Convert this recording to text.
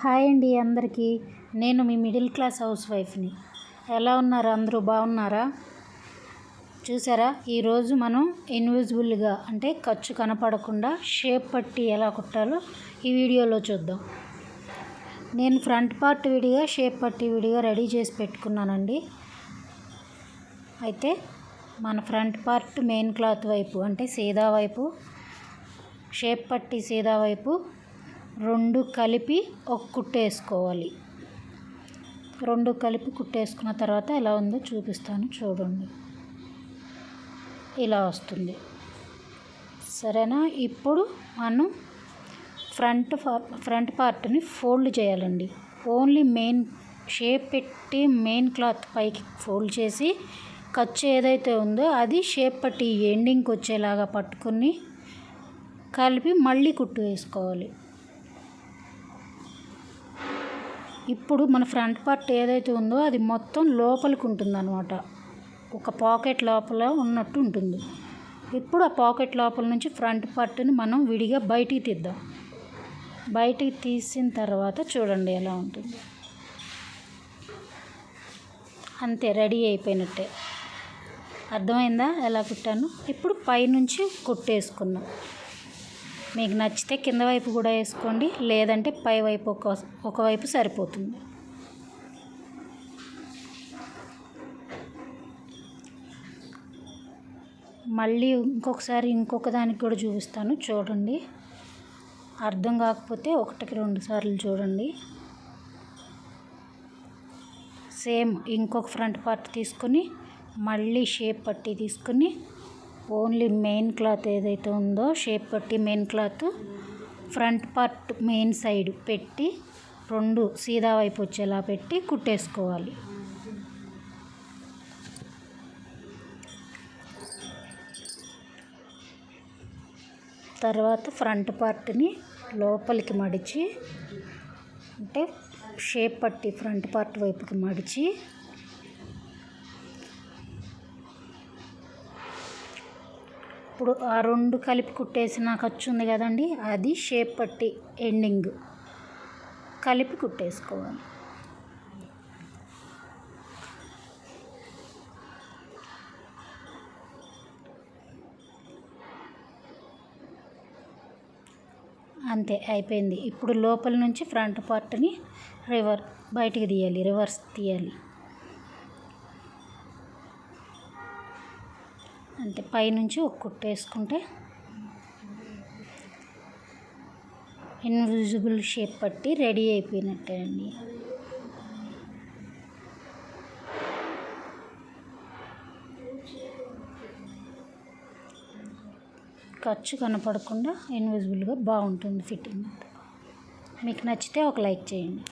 Hi అండి అందరికీ. నేను మీ మిడిల్ క్లాస్ హౌస్ వైఫ్ని. ఎలా ఉన్నారు? అందరూ బాగున్నారా? చూసారా? ఈరోజు మనం ఇన్విజిబుల్గా అంటే ఖర్చు కనపడకుండా షేప్ పట్టి ఎలా కుట్టాలో ఈ వీడియోలో చూద్దాం. నేను ఫ్రంట్ పార్ట్ విడిగా షేప్ పట్టి విడిగా రెడీ చేసి పెట్టుకున్నానండి. అయితే మన ఫ్రంట్ పార్ట్ మెయిన్ క్లాత్ వైపు అంటే సీదా వైపు షేప్ పట్టి సీదా వైపు రెండు కలిపి ఒక కుట్టేసుకోవాలి. రెండు కలిపి కుట్టేసుకున్న తర్వాత ఎలా ఉందో చూపిస్తాను చూడండి. ఇలా వస్తుంది. సరేనా? ఇప్పుడు మనం ఫ్రంట్ ఫ్రంట్ పార్ట్ని ఫోల్డ్ చేయాలండి. ఓన్లీ మెయిన్ షేప్ పెట్టి మెయిన్ క్లాత్ పైకి ఫోల్డ్ చేసి ఖర్చు ఏదైతే ఉందో అది షేప్ పట్టి ఎండింగ్కి వచ్చేలాగా పట్టుకుని కలిపి మళ్ళీ కుట్టు వేసుకోవాలి. ఇప్పుడు మన ఫ్రంట్ పార్ట్ ఏదైతే ఉందో అది మొత్తం లోపలికి ఉంటుందన్నమాట. ఒక పాకెట్ లోపల ఉన్నట్టు ఉంటుంది. ఇప్పుడు ఆ పాకెట్ లోపల నుంచి ఫ్రంట్ పార్ట్ని మనం విడిగా బయటికి తీద్దాం. బయటికి తీసిన తర్వాత చూడండి ఎలా ఉంటుంది. అంతే రెడీ అయిపోయినట్టే. అర్థమైందా? ఎలా కుట్టాను? ఇప్పుడు పైనుంచి కుట్టేసుకున్నాం మీకు నచ్చితే కింద వైపు కూడా వేసుకోండి లేదంటే పై వైపు ఒక ఒకవైపు సరిపోతుంది. మళ్ళీ ఇంకొకసారి ఇంకొక దానికి కూడా చూపిస్తాను చూడండి. అర్థం కాకపోతే ఒకటికి రెండు సార్లు చూడండి. సేమ్ ఇంకొక ఫ్రంట్ పార్ట్ తీసుకొని మళ్ళీ షేప్ పట్టి తీసుకొని ఓన్లీ మెయిన్ క్లాత్ ఏదైతే ఉందో షేప్ పట్టి main cloth front part main side పెట్టి రెండు సీదా వైపు వచ్చేలా పెట్టి కుట్టేసుకోవాలి. తర్వాత ఫ్రంట్ పార్ట్ని లోపలికి మడిచి అంటే షేప్ పట్టి ఫ్రంట్ పార్ట్ వైపుకి మడిచి ఇప్పుడు ఆ రెండు కలిపి కుట్టేసిన ఖర్చు ఉంది కదండి అది షేప్ పట్టి ఎండింగ్. కలిపి కుట్టేసుకోవాలి. అంతే అయిపోయింది. ఇప్పుడు లోపల నుంచి ఫ్రంట్ పార్ట్ని రివర్ బయటికి తీయాలి రివర్స్ తీయాలి. అంతే. పైనుంచి ఒక కుట్టు వేసుకుంటే ఇన్విజిబుల్ షేప్ పట్టి రెడీ అయిపోయినట్టే అండి. ఖర్చు కనపడకుండా ఇన్విజిబుల్గా బాగుంటుంది ఫిట్టింగ్ మీకు నచ్చితే ఒక లైక్ చేయండి.